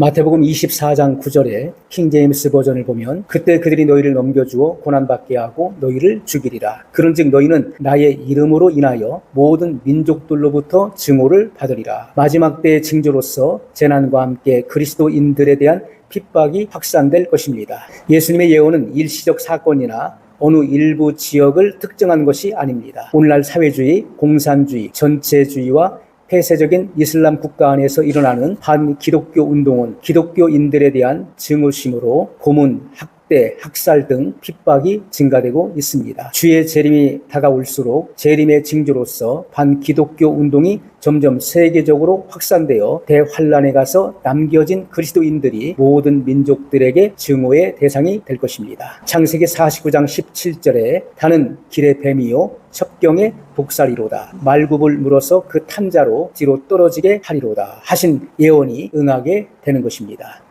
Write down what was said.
마태복음 24장 9절에 킹제임스 버전을 보면 그때 그들이 너희를 넘겨주어 고난받게 하고 너희를 죽이리라. 그런즉 너희는 나의 이름으로 인하여 모든 민족들로부터 증오를 받으리라. 마지막 때의 징조로서 재난과 함께 그리스도인들에 대한 핍박이 확산될 것입니다. 예수님의 예언은 일시적 사건이나 어느 일부 지역을 특정한 것이 아닙니다. 오늘날 사회주의, 공산주의, 전체주의와 폐쇄적인 이슬람 국가 안에서 일어나는 반 기독교 운동은 기독교인들에 대한 증오심으로 고문, 학 대, 학살 등 핍박이 증가되고 있습니다. 주의 재림이 다가올수록 재림의 징조로서 반 기독교 운동이 점점 세계적으로 확산되어 대환란에 가서 남겨진 그리스도인들이 모든 민족들에게 증오의 대상이 될 것입니다. 창세기 49장 17절에 다는 길의 뱀이요 첩경의 독살이로다. 말굽을 물어서 그 탄자로 뒤로 떨어지게 하리로다. 하신 예언이 응하게 되는 것입니다.